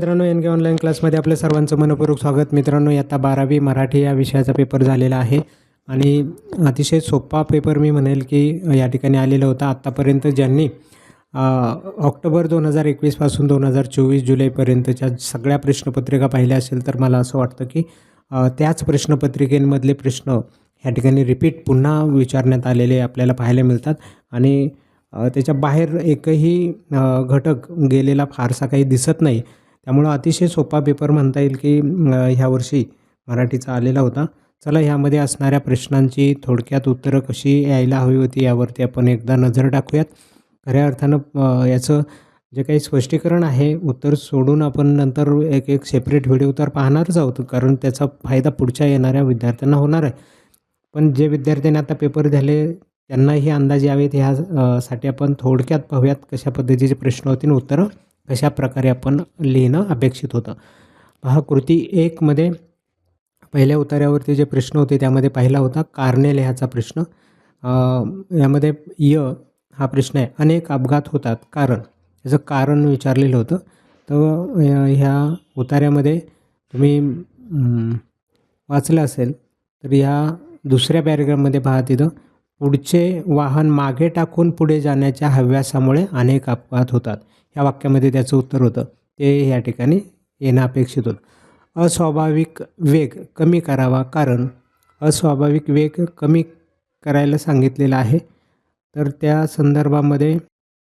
मित्रांनो एन के ऑनलाईन क्लासमध्ये आपल्या सर्वांचं मनपूर्वक स्वागत. मित्रांनो आता बारावी मराठी या विषयाचा पेपर झालेला आहे. आणि अतिशय सोपा पेपर मी म्हणेल की या ठिकाणी आलेला होता. आत्तापर्यंत ज्यांनी ऑक्टोबर दोन हजार एकवीसपासून दोन हजार चोवीस जुलैपर्यंतच्या सगळ्या प्रश्नपत्रिका पाहिल्या असेल तर मला असं वाटतं की त्याच प्रश्नपत्रिकेमधले प्रश्न ह्या ठिकाणी रिपीट पुन्हा विचारण्यात आलेले आपल्याला पाहायला मिळतात. आणि त्याच्या बाहेर एकही घटक गेलेला फारसा काही दिसत नाही. त्यामुळं अतिशय सोपा पेपर म्हणता येईल की ह्यावर्षी ह्या वर्षी मराठीचा आलेला होता. चला ह्यामध्ये असणाऱ्या प्रश्नांची थोडक्यात उत्तरं कशी यायला हवी होती यावरती आपण एकदा नजर टाकूयात. खऱ्या अर्थानं याचं जे काही स्पष्टीकरण आहे उत्तर सोडून आपण नंतर एक एक सेपरेट व्हिडिओ तर पाहणारच आहोत कारण त्याचा फायदा पुढच्या येणाऱ्या विद्यार्थ्यांना होणार आहे. पण जे विद्यार्थ्यांनी आता पेपर झाले त्यांनाही अंदाज यावेत. ह्या साठी आपण थोडक्यात पाहूयात कशा पद्धतीचे प्रश्न होतील उत्तरं. कशा प्रकारे आपण लिहिणं अपेक्षित होतं. पहा कृती एकमध्ये पहिल्या उतार्यावरती जे प्रश्न होते त्यामध्ये पहिला होता कारणे लिहायचा प्रश्न. यामध्ये य हा प्रश्न आहे. अनेक अपघात होतात. कारण. याचं कारण विचारलेलं होतं. तर ह्या उतार्यामध्ये तुम्ही वाचलं असेल तर या दुसऱ्या पॅरेग्राफमध्ये पहा तिथं पुढचे वाहन मागे टाकून पुढे जाण्याच्या हव्यासामुळे अनेक अपघात होतात. या वाक्यामध्ये त्याचं उत्तर होतं. ते या ठिकाणी येणं अपेक्षित होतं. अस्वाभाविक वेग कमी करावा कारण अस्वाभाविक वेग कमी करायला सांगितलेला आहे. तर त्या संदर्भामध्ये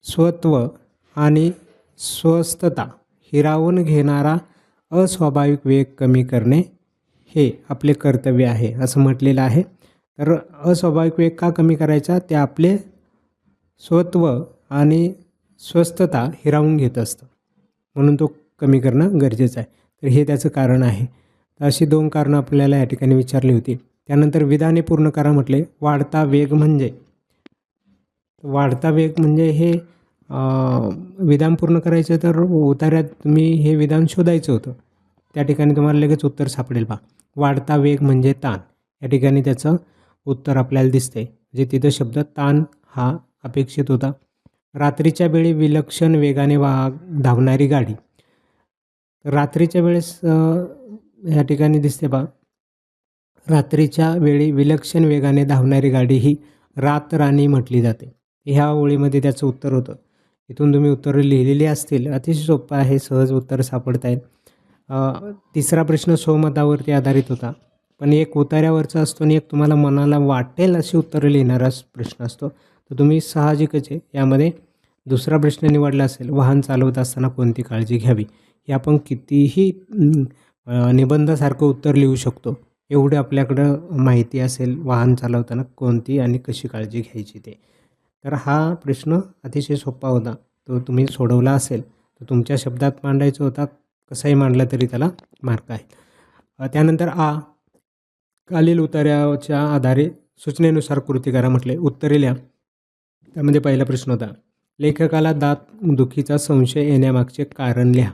स्वत्व आणि स्वस्थता हिरावून घेणारा अस्वाभाविक वेग कमी करणे हे आपले कर्तव्य आहे असं म्हटलेलं आहे. तर अस्वाभाविक वेग का कमी करायचा? ते आपले स्वत्व आणि स्वस्थता हिरावून घेत असतं. म्हणून तो कमी करणं गरजेचं आहे. तर हे त्याचं कारण आहे. तर अशी दोन कारणं आपल्याला या ठिकाणी विचारली होती. त्यानंतर विधाने पूर्ण करा म्हटले. वाढता वेग म्हणजे? वाढता वेग म्हणजे हे विधान पूर्ण करायचं तर उतार्यात तुम्ही हे विधान शोधायचं होतं. त्या ठिकाणी तुम्हाला लगेच उत्तर सापडेल पहा वाढता वेग म्हणजे ताण. या ठिकाणी त्याचं उत्तर आपल्याला दिसते म्हणजे तिथं शब्द ताण हा अपेक्षित होता. रात्रीच्या वेळी विलक्षण वेगाने वा धावणारी गाडी. रात्रीच्या वेळेस या ह्या ठिकाणी दिसते बा. रात्रीच्या वेळी विलक्षण वेगाने धावणारी गाडी ही रातराणी म्हटली जाते. ह्या ओळीमध्ये त्याचं उत्तर होतं. इथून तुम्ही उत्तरं लिहिलेली असतील. अतिशय सोपं आहे सहज उत्तर सापडत आहेत तिसरा प्रश्न स्वमतावरती आधारित होता. पण एक उतार्यावरचा असतो आणि एक तुम्हाला मनाला वाटेल अशी उत्तरं लिहिणारा प्रश्न असतो. तर तुम्ही साहजिकच आहे. यामध्ये दुसरा प्रश्न निवडला असेल वाहन चालवत असताना कोणती काळजी घ्यावी? हे आपण कितीही निबंधासारखं उत्तर लिहू शकतो. एवढे आपल्याकडं माहिती असेल वाहन चालवताना कोणती आणि कशी काळजी घ्यायची ते. तर हा प्रश्न अतिशय सोपा होता. तो तुम्ही सोडवला असेल तर तुमच्या शब्दात मांडायचा होता. कसाही मांडला तरी त्याला मार्क आहे त्यानंतर आ खालील उतार्याच्या आधारे सूचनेनुसार कृती करा म्हटले. उत्तरे लिहा. त्यामध्ये पहिला प्रश्न होता लेखकाला दात दुखीचा संशय येण्यामागचे कारण लिहा.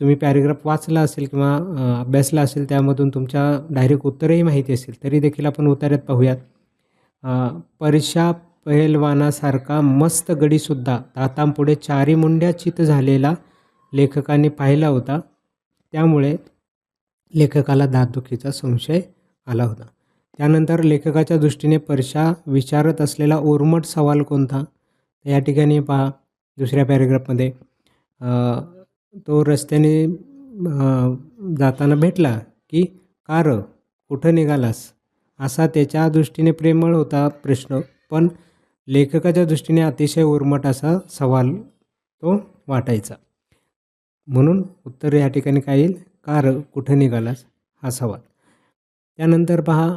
तुम्ही पॅरेग्राफ वाचला असेल किंवा अभ्यासला असेल त्यामधून तुमच्या डायरेक्ट उत्तरही माहिती असेल तरी देखील आपण उतार्यात पाहूयात. परीक्षा परशा पहलवानासारखा मस्त गडीसुद्धा दातांपुढे चारी मुंड्या चित झालेला लेखकाने पाहिला होता. त्यामुळे लेखकाला दातदुखीचा संशय आला होता. त्यानंतर लेखकाच्या दृष्टीने परशा विचारत असलेला ओरमट सवाल कोणता? या ठिकाणी पहा दुसऱ्या पॅरेग्राफमध्ये तो रस्त्याने जाताना भेटला की कार कुठं निघालास? असा त्याच्या दृष्टीने प्रेमळ होता प्रश्न. पण लेखकाच्या दृष्टीने अतिशय उर्मट असा सवाल तो वाटायचा. म्हणून उत्तर या ठिकाणी काय येईल? कार कुठं निघालास? हा सवाल. त्यानंतर पहा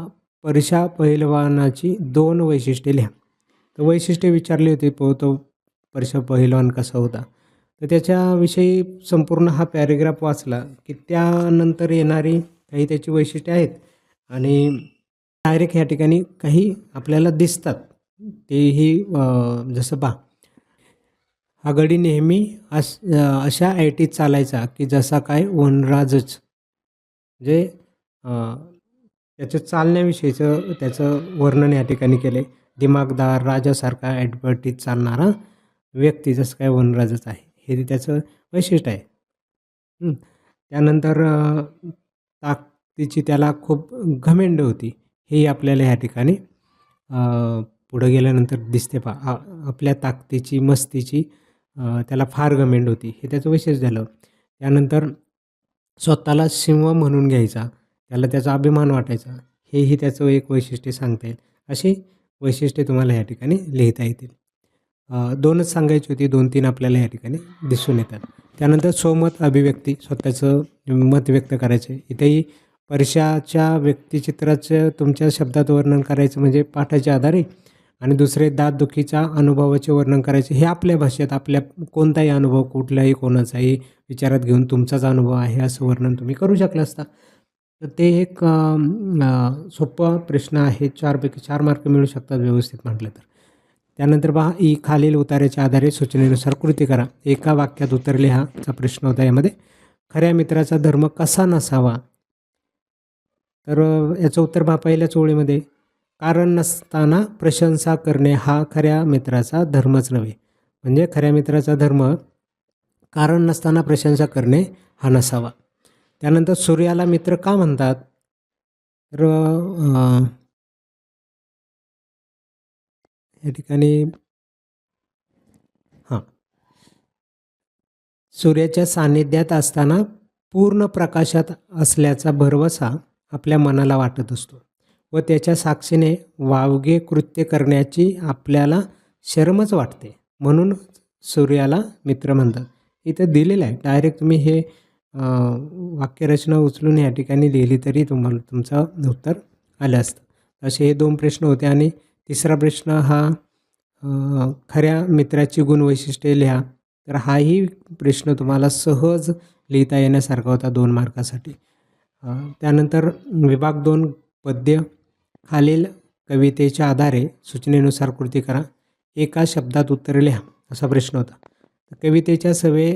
परशा पहिलवानाची दोन वैशिष्ट्ये लिहा. तर वैशिष्ट्ये विचारली होती प तो परशा पहिलवान कसा होता? तर त्याच्याविषयी संपूर्ण हा पॅरेग्राफ वाचला की त्यानंतर येणारी काही त्याची वैशिष्ट्ये आहेत आणि डायरेक्ट ह्या ठिकाणी काही आपल्याला दिसतात. तेही जसं पहा. हा गडी नेहमी अस अशा ऐटीत चालायचा की जसा काय वनराजच. जे याचं त्याच्या चालण्याविषयीचं त्याचं वर्णन या ठिकाणी केलं आहे दिमागदार राजासारखा ॲडवर्टीत चालणारा व्यक्ती जसं काय वनराजच आहे हे त्याचं वैशिष्ट्य आहे. त्यानंतर ताकदीची त्याला खूप घमेंड होती. हेही आपल्याला ह्या ठिकाणी पुढं गेल्यानंतर दिसते पहा. आ आपल्या ताकदीची मस्तीची त्याला फार घमेंड होती. हे त्याचं वैशिष्ट्य झालं. त्यानंतर स्वतःला सिंह म्हणून घ्यायचा. त्याला त्याचा अभिमान वाटायचा. हेही त्याचं एक वैशिष्ट्य सांगता येईल. अशी वैशिष्ट्ये तुम्हाला या ठिकाणी लिहिता येतील. दोनच सांगायची होती. दोन तीन आपल्याला या ठिकाणी दिसून येतात. त्यानंतर स्वमत अभिव्यक्ती स्वतःचं मत व्यक्त करायचे. इथेही परशाच्या व्यक्तिचित्राचं तुमच्या शब्दात वर्णन करायचं म्हणजे पाठाच्या आधारे आणि दुसरे दातदुखीच्या अनुभवाचे वर्णन करायचे. हे आपल्या भाषेत आपल्या कोणताही अनुभव कुठल्याही कोणाचाही विचारात घेऊन तुमचाच अनुभव आहे असं वर्णन तुम्ही करू शकला असता. तर ते एक सोपा प्रश्न आहे. चारपैकी चार मार्क मिळू शकतात व्यवस्थित म्हटलं तर. त्यानंतर पहा ई खालील उतार्याच्या आधारे सूचनेनुसार कृती करा. एका वाक्यात उतर लिहाचा प्रश्न होता यामध्ये. खऱ्या मित्राचा धर्म कसा नसावा? तर याचं उत्तर पहा पहिल्याच ओळीमध्ये. कारण नसताना प्रशंसा करणे हा खऱ्या मित्राचा धर्मच नव्हे. म्हणजे खऱ्या मित्राचा धर्म कारण नसताना प्रशंसा करणे हा नसावा. त्यानंतर सूर्याला मित्र का म्हणतात? तर या ठिकाणी हां. सूर्याच्या सान्निध्यात असताना पूर्ण प्रकाशात असल्याचा भरवसा आपल्या मनाला वाटत असतो व त्याच्या साक्षीने वावगे कृत्य करण्याची आपल्याला शरमच वाटते. म्हणून सूर्याला मित्र म्हणतात. इथं दिलेलं आहे. डायरेक्ट तुम्ही हे वाक्यरचना उचलून या ठिकाणी लिहिली तरी तुम्हाला तुमचं उत्तर आलं असतं. असे हे दोन प्रश्न होते आणि तिसरा प्रश्न हा खऱ्या मित्राची गुणवैशिष्ट्ये लिहा. तर हाही प्रश्न तुम्हाला सहज लिहिता येण्यासारखा होता दोन मार्कासाठी. त्यानंतर विभाग दोन पद्य खालील कवितेच्या आधारे सूचनेनुसार कृती करा. एका शब्दात उत्तर लिहा असा प्रश्न होता. कवितेच्या सवे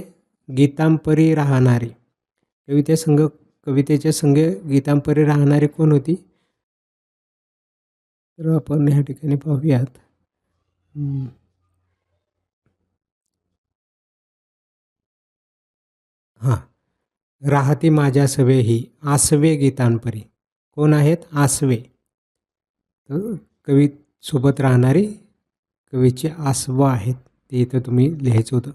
गीतांपरी राहणारी कविते संघ कवितेच्या संघ गीतांपरी राहणारी कोण होती? तर आपण ह्या ठिकाणी पाहूयात. हां. राहती माझ्या सवे ही आसवे गीतांपरी. कोण आहेत? आसवे. तर कवी सोबत राहणारी कवीचे आसवं आहेत. ते इथं तुम्ही लिहायचं होतं.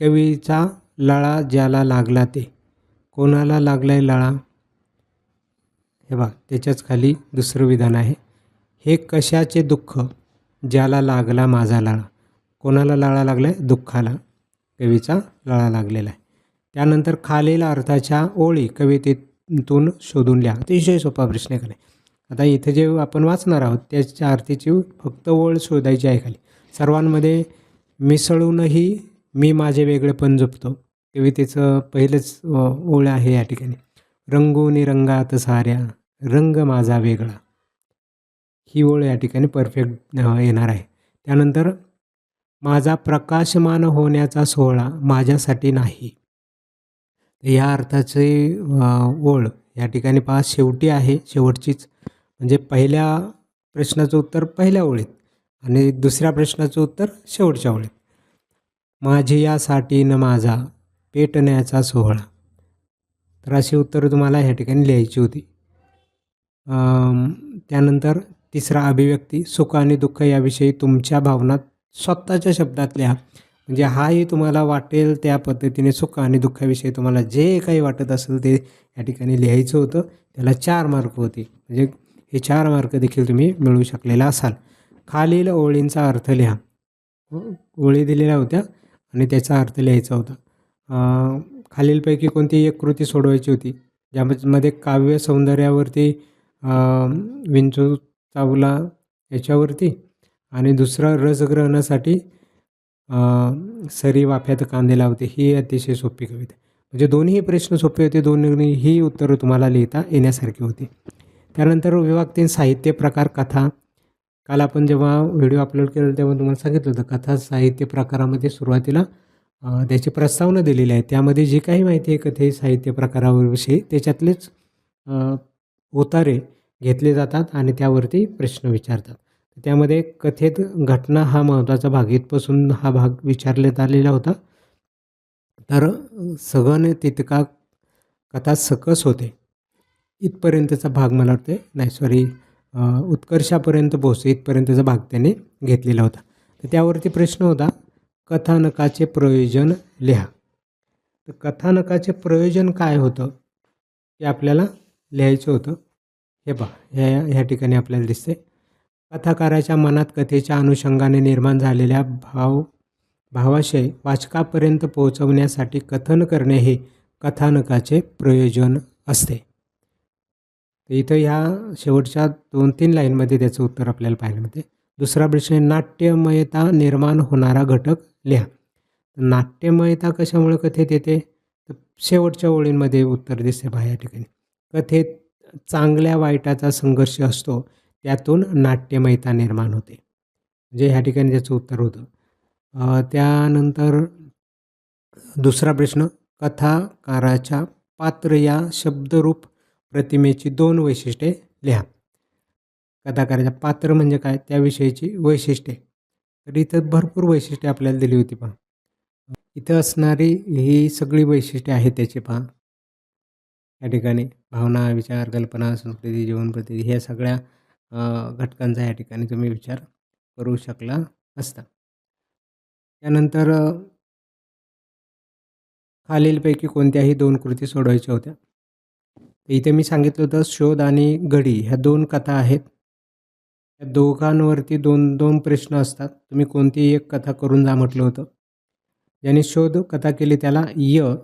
कवीचा लळा ज्याला लागला ते. कोणाला लागलाय लळा? हे बघा त्याच्याच खाली दुसरं विधान आहे. हे कशाचे दुःख? ज्याला लागला माझा लळा. कोणाला लळा लागला आहे दुःखाला. कवीचा लळा लागलेला आहे. त्यानंतर खालील अर्थाच्या ओळी कवितेतून शोधून लिहा. अतिशय सोपा प्रश्न आहे आता इथे जे आपण वाचणार आहोत त्याच्या आरतीची फक्त ओळ शोधायची आहे खाली. सर्वांमध्ये मिसळूनही मी माझे वेगळेपण जपतो. कवितेचं पहिलंच ओळ आहे या ठिकाणी. रंगोनी रंगात साऱ्या रंग माझा वेगळा. ही ओळ या ठिकाणी परफेक्ट येणार आहे. त्यानंतर माझा प्रकाशमान होण्याचा सोहळा माझ्यासाठी नाही. या अर्थाचे ओळ या ठिकाणी पहा शेवटी आहे शेवटचीच. म्हणजे पहिल्या प्रश्नाचं उत्तर पहिल्या ओळीत आणि दुसऱ्या प्रश्नाचं उत्तर शेवटच्या ओळीत. माझी यासाठी न माझा पेटण्याचा सोहळा. तर अशी उत्तरं तुम्हाला ह्या ठिकाणी लिहायची होती. त्यानंतर तिसरा अभिव्यक्ती सुख आणि दुःख याविषयी तुमच्या भावनात स्वतःच्या शब्दात लिहा. म्हणजे हाही तुम्हाला वाटेल त्या पद्धतीने सुख आणि दुःखाविषयी तुम्हाला जे काही वाटत असेल ते या ठिकाणी लिहायचं होतं. त्याला चार मार्क होते. म्हणजे हे चार मार्क देखील तुम्ही मिळवू शकलेला असाल. खालील ओळींचा अर्थ लिहा. ओळी दिलेल्या होत्या आणि त्याचा अर्थ लिहायचा होता. खालीलपैकी कोणती एक कृती सोडवायची होती ज्यामध्ये काव्य सौंदर्यावरती विंचू चावला याच्यावरती आणि दुसरा रसग्रहणासाठी सरी वाफ्यात कांदे लावते ही अतिशय सोपी कविता. म्हणजे दोन्ही प्रश्न सोपे होते दोन्ही ही उत्तरं तुम्हाला लिहिता येण्यासारखी होती. त्यानंतर विभाग तीन साहित्य प्रकार कथा. काल आपण जेव्हा व्हिडिओ अपलोड केला तेव्हा तुम्हाला सांगितलं होतं कथा साहित्य प्रकारामध्ये सुरुवातीला अ, त्याची प्रस्तावना दिलेली आहे. त्यामध्ये जी काही माहिती आहे कथे साहित्य प्रकाराविषयी त्याच्यातलेच अ, उतारे घेतले जातात आणि त्यावरती प्रश्न विचारतात. त्यामध्ये कथेत घटना हा महत्त्वाचा भाग. इथपासून हा भाग विचारण्यात आलेला होता. तर सगळं तितका कथा सकस होते. इथपर्यंतचा भाग मला वाटते नाही सॉरी उत्कर्षापर्यंत पोहोचते. इथपर्यंतचा भाग त्याने घेतलेला होता. तर त्यावरती प्रश्न होता कथानकाचे प्रयोजन लिहा. तर कथानकाचे प्रयोजन काय होतं? ते आपल्याला लिहायचं होतं. हे बा ह्या ह्या ठिकाणी आपल्याला दिसते कथाकाराच्या मनात कथेच्या अनुषंगाने निर्माण झालेल्या भाव भावाशय वाचकापर्यंत पोहोचवण्यासाठी कथन करणे हे कथानकाचे प्रयोजन असते. तर इथं ह्या शेवटच्या दोन तीन लाईनमध्ये त्याचं उत्तर आपल्याला पाहायला मिळते. दुसरा प्रश्न नाट्यमयता निर्माण होणारा घटक लिहा. नाट्यमयता कशामुळे कथेत येते? तर शेवटच्या ओळींमध्ये उत्तर दिसते पहा या ठिकाणी. कथेत चांगल्या वाईटाचा संघर्ष असतो त्यातून नाट्यमयता निर्माण होते. म्हणजे ह्या ठिकाणी त्याचं उत्तर होतं. त्यानंतर दुसरा प्रश्न कथाकाराच्या पात्र या शब्दरूप प्रतिमेची दोन वैशिष्ट्ये लिहा. कथाकाराच्या पात्र म्हणजे काय? त्याविषयीची वैशिष्ट्ये. तर इथं भरपूर वैशिष्ट्ये आपल्याला दिली होती पहा. इथं असणारी ही सगळी वैशिष्ट्ये आहेत त्याची पहा. या ठिकाणी भावना विचार कल्पना संस्कृती जीवनप्रती ह्या सगळ्या घटकांचा या ठिकाणी तुम्ही विचार करू शकला असता. त्यानंतर खालीलपैकी कोणत्याही दोन कृती सोडवायच्या होत्या. तर इथे मी सांगितलं होतं शोध आणि घडी ह्या दोन कथा आहेत. दोघांवरती दोन दोन प्रश्न असतात. तुम्ही कोणतीही एक कथा करून जा म्हटलं होतं. ज्यांनी शोध कथा केली त्याला य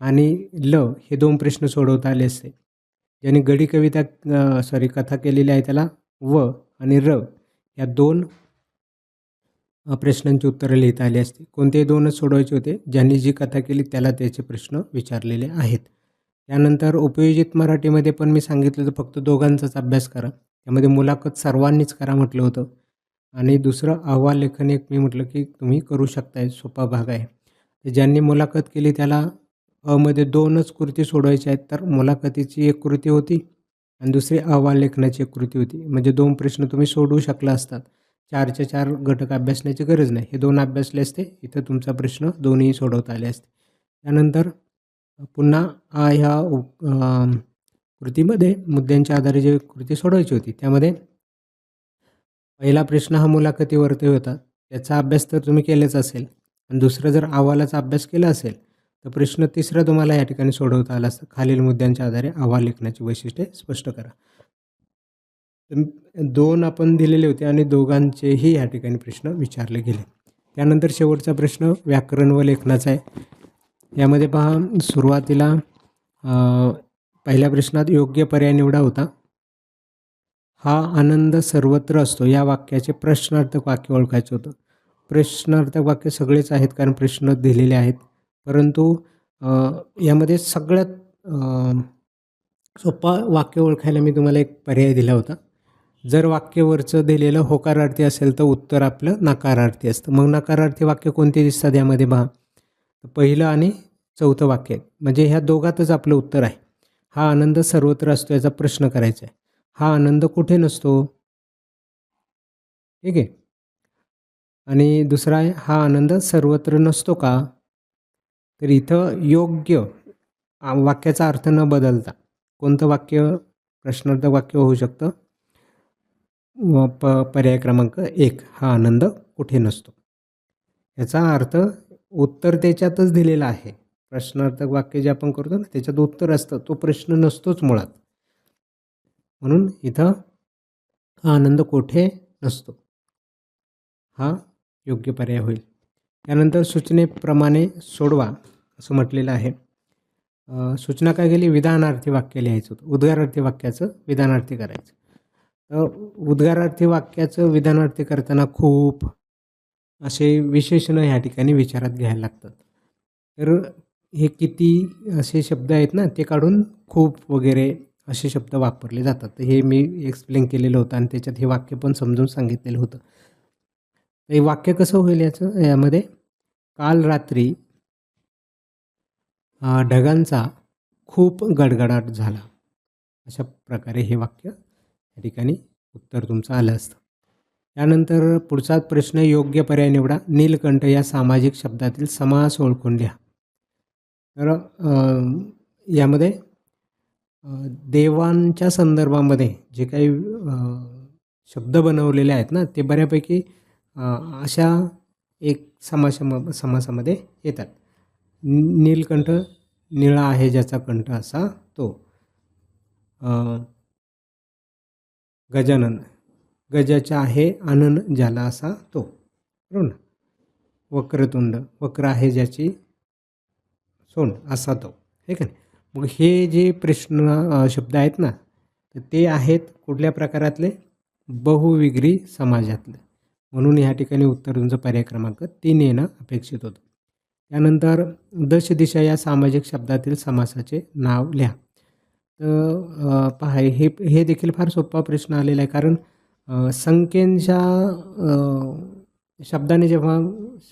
आणि ल हे दोन प्रश्न सोडवता आले असते. ज्यांनी गडी कविता सॉरी कथा केलेली आहे त्याला व आणि र या दोन प्रश्नांची उत्तरं लिहिता आली असते. कोणतेही दोनच सोडवायचे होते. ज्यांनी जी कथा केली त्याला त्याचे प्रश्न विचारलेले आहेत. त्यानंतर उपयोजित मराठीमध्ये पण मी सांगितलं होतं फक्त दोघांचाच अभ्यास करा. त्यामध्ये मुलाखत सर्वांनीच करा म्हटलं होतं. आणि दुसरं अहवाल लेखन एक मी म्हटलं की तुम्ही करू शकताय सोपा भाग आहे. तर ज्यांनी मुलाखत केली त्याला अमध्ये दोनच कृती सोडवायच्या आहेत तर मुलाखतीची एक कृती होती आणि दुसरी अहवाल लेखनाची एक कृती होती. म्हणजे दोन प्रश्न तुम्ही सोडवू शकला असतात. चारच्या चार घटक अभ्यासण्याची गरज नाही. हे दोन अभ्यासले असते इथं तुमचा प्रश्न दोन्ही सोडवता आले असते. त्यानंतर पुन्हा ह्या उप- कृतीमध्ये मुद्द्यांच्या आधारे जे कृती सोडवायची होती त्यामध्ये पहिला प्रश्न हा मुलाखतीवरती होता. त्याचा अभ्यास तर तुम्ही केलेच असेल. आणि दुसरं जर अहवालाचा अभ्यास केला असेल तर प्रश्न तिसरा तुम्हाला या ठिकाणी सोडवता आला असतं. खालील मुद्द्यांच्या आधारे अहवाल लेखनाची वैशिष्ट्ये स्पष्ट करा. दोन आपण दिलेले होते आणि दोघांचेही या ठिकाणी प्रश्न विचारले गेले. त्यानंतर शेवटचा प्रश्न व्याकरण व लेखनाचा आहे. यामध्ये पहा सुरुवातीला पहिल्या प्रश्नात योग्य पर्याय निवडा होता. हा आनंद सर्वत्र असतो. या वाक्याचे प्रश्नार्थक वाक्य ओळखायचं होतं. प्रश्नार्थक वाक्य सगळेच आहेत कारण प्रश्न दिलेले आहेत. परंतु यामध्ये सगळ्यात सोपा वाक्य ओळखायला मी तुम्हाला एक पर्याय दिला होता. जर वाक्यवरचं दिलेलं होकारार्थी असेल तर उत्तर आपलं नकारार्थी असतं. मग नकारार्थी वाक्य कोणते दिसतात यामध्ये पहा. पहिलं आणि चौथं वाक्य आहे म्हणजे ह्या दोघातच आपलं उत्तर आहे. हा आनंद सर्वत्र असतो याचा प्रश्न करायचा आहे. हा आनंद कुठे नसतो? ठीक आहे. आणि दुसरा आहे हा आनंद सर्वत्र नसतो का? तर इथं योग्य वाक्याचा अर्थ न बदलता कोणतं वाक्य प्रश्नार्थक वाक्य होऊ शकतं? व प पर्याय क्रमांक एक हा आनंद कुठे नसतो? याचा अर्थ उत्तर त्याच्यातच दिलेलं आहे. प्रश्नार्थक वाक्य जे आपण करतो ना त्याच्यात उत्तर असतं. तो प्रश्न नसतोच मुळात. म्हणून इथं हा आनंद कोठे नसतो. हा योग्य पर्याय होईल. त्यानंतर सूचनेप्रमाणे सोडवा असं म्हटलेलं आहे. सूचना काय केली? विधानार्थी वाक्य लिहायचं होतं. उद्गारार्थी वाक्याचं विधानार्थी करायचं. तर उद्गारार्थी वाक्याचं विधानार्थी करताना खूप असे विशेषणं ह्या ठिकाणी विचारात घ्यायला लागतात. तर हे किती असे शब्द आहेत ना ते काढून खूप वगैरे असे शब्द वापरले जातात. तर हे मी एक्सप्लेन केलेलं होतं आणि त्याच्यात हे वाक्य पण समजून सांगितलेलं होतं. तर हे वाक्य कसं होईल याचं यामध्ये? काल रात्री ढगांचा खूप गडगडाट झाला. अशा प्रकारे हे वाक्य या ठिकाणी उत्तर तुमचं आलं असतं. यानंतर पुढचा प्रश्न योग्य पर्याय निवडा. नीलकंठ या सामाजिक शब्दातील समास ओळखून लिहा तर यामध्ये देवांच्या संदर्भामध्ये जे काही शब्द बनवलेले आहेत ना ते बऱ्यापैकी अशा एक समासम समासामध्ये येतात. नीलकंठ निळा आहे ज्याचा कंठ असा तो. गजानन. गजाचा आहे आनंद ज्याला असा तो. बरोबर ना? वक्रतुंड वक्र आहे ज्याची सोंड असा तो. हे का नाही? मग हे जे प्रश्न शब्द आहेत ना तर ते आहेत कुठल्या प्रकारातले? बहुविग्री समाजातले. म्हणून ह्या ठिकाणी उत्तर तुमचा पर्याय क्रमांक तीन येणं अपेक्षित होतं. त्यानंतर दश दिशा या सामाजिक शब्दातील समासाचे नाव लिहा. तर पहा हे हे देखील फार सोपा प्रश्न आलेला आहे कारण संख्येच्या शब्दाने जेव्हा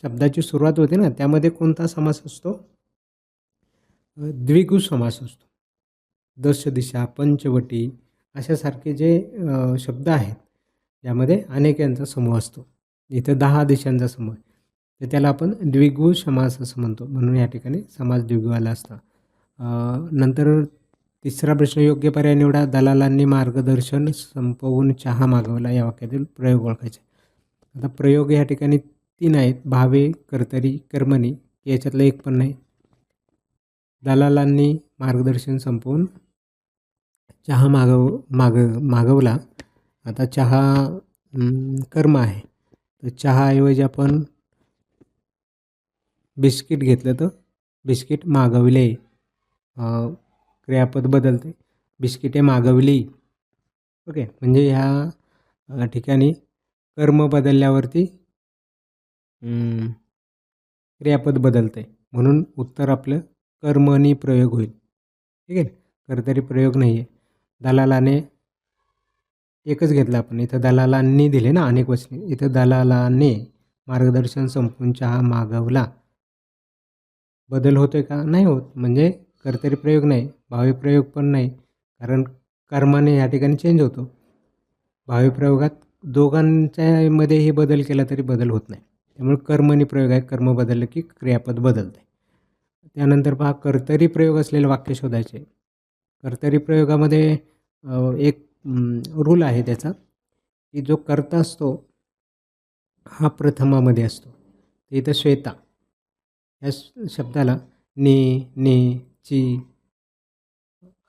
शब्दाची सुरुवात होते ना त्यामध्ये कोणता समास असतो? द्विगु समास असतो. दश दिशा पंचवटी अशासारखे जे शब्द आहेत यामध्ये अनेक यांचा समूह असतो. इथं दहा दिशांचा समूह तर त्याला आपण द्विगु समास असं म्हणतो. म्हणून या ठिकाणी समास द्विगु आला असता. नंतर तिसरा प्रश्न योग्य पर्याय निवडा. दलालांनी मार्गदर्शन संपवून चहा मागवला. या वाक्यातील प्रयोग ओळखायचे. आता प्रयोग या ठिकाणी तीन आहेत. भावे कर्तरी कर्मणी. याच्यातलं एक पण नाही. दलालांनी मार्गदर्शन संपवून चहा मागव माग मागवला. आता चहा कर्म आहे. तर चहाऐवजी आपण बिस्किट घेतलं तर बिस्किट मागवले. क्रियापद बदलते. बिस्किटे मागवली. ओके म्हणजे ह्या ठिकाणी कर्म बदलल्यावरती क्रियापद बदलते. म्हणून उत्तर आपलं कर्मनी प्रयोग होईल. ठीक आहे? कर्तरी प्रयोग नाही आहे दलालाने एकच घेतलं आपण. इथं दलालांनी दिले ना अनेक वचने. इथं दलालाने मार्गदर्शन संपून चहा मागवला. बदल होतोय का? नाही होत. म्हणजे कर्तरी प्रयोग नाही भावी प्रयोग पण नाही कारण कर्माने या ठिकाणी चेंज होतो. भावी प्रयोगात दोघांच्यामध्येही बदल केला तरी बदल होत नाही. त्यामुळे कर्मनी प्रयोग आहे कर्म बदललं की क्रियापद बदलते त्यानंतर पहा कर्तरी प्रयोग असलेले वाक्य शोधायचे. कर्तरी प्रयोगामध्ये एक रूल आहे त्याचा की जो कर्ता असतो हा प्रथमामध्ये असतो. इथं श्वेता. या श- शब्दाला ने ने ची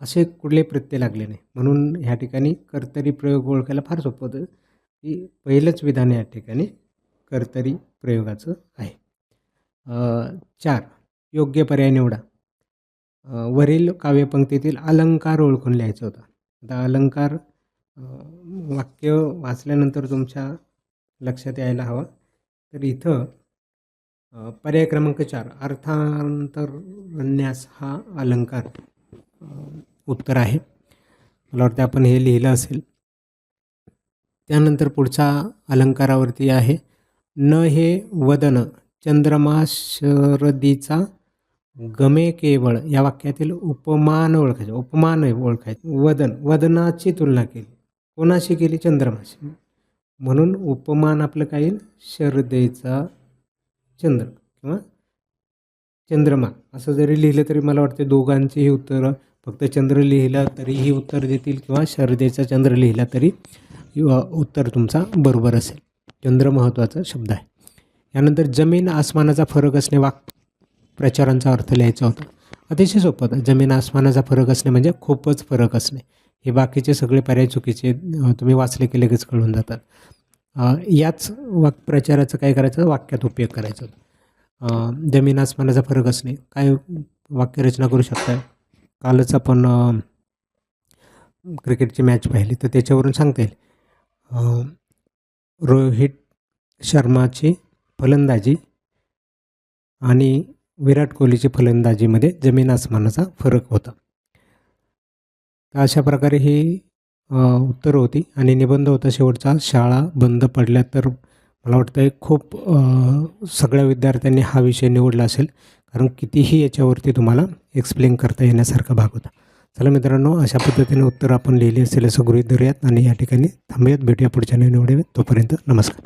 असे कुठले प्रत्यय लागले नाही. म्हणून ह्या ठिकाणी कर्तरी प्रयोग ओळखायला फार सोपं होतं. की पहिलंच विधान या ठिकाणी कर्तरी प्रयोगाचं आहे. चार योग्य पर्याय निवडा. वरील काव्यपंक्तीतील अलंकार ओळखून लिहायचं होतं. आता अलंकार वाक्य वाचल्यानंतर तुमच्या लक्षात यायला हवं. तर इथं पर्याय क्रमांक चार अर्थांतरन्यास हा अलंकार उत्तर आहे. मला वाटतं आपण हे लिहिलं असेल. त्यानंतर पुढचा अलंकारावरती आहे. न हे वदन चंद्रमा शरदीचा गमे केवळ या वाक्यातील उपमान ओळखायचे उपमान ओळखायचे. वदन वदनाची तुलना केली. कोणाशी केली? चंद्रमाशी. म्हणून उपमान आपलं काय येईल? शरदेचा चंद्र किंवा चंद्रमा. असं जरी लिहिलं तरी मला वाटते दोघांचीही उत्तरं फक्त चंद्र लिहिलं तरीही उत्तर देतील किंवा शरदेचा चंद्र लिहिला तरी उत्तर तुमचा बरोबर असेल. चंद्र महत्त्वाचा शब्द आहे. यानंतर जमीन आसमानाचा फरक असणे वाक प्रचारांचा अर्थ लिहायचा होता. अतिशय सोपं होतं. जमीन आसमानाचा फरक असणे म्हणजे खूपच फरक असणे. हे बाकीचे सगळे पर्याय चुकीचे तुम्ही वाचले की लगेच कळून जातात. याच वाक प्रचाराचं काय करायचं? वाक्यात उपयोग करायचा. जमीन आसमानाचा फरक असणे. काय वाक्यरचना करू शकता कालच आपण क्रिकेटची मॅच पाहिली तर त्याच्यावरून सांगता येईल. रोहित शर्माची फलंदाजी आणि विराट कोहलीची फलंदाजीमध्ये जमीन आसमानाचा फरक होता. तर अशा प्रकारे ही उत्तरं होती आणि निबंध होता शेवटचा. शाळा बंद पडल्या तर मला वाटतं आहे खूप सगळ्या विद्यार्थ्यांनी हा विषय निवडला असेल. कारण कितीही याच्यावरती तुम्हाला एक्सप्लेन करता येण्यासारखा भाग होता. चला मित्रांनो अशा पद्धतीने उत्तर आपण लिहिली असेल असं गृहित धरूयात आणि या ठिकाणी थांबूयात. भेटूया पुढच्या निवडूयात तोपर्यंत नमस्कार.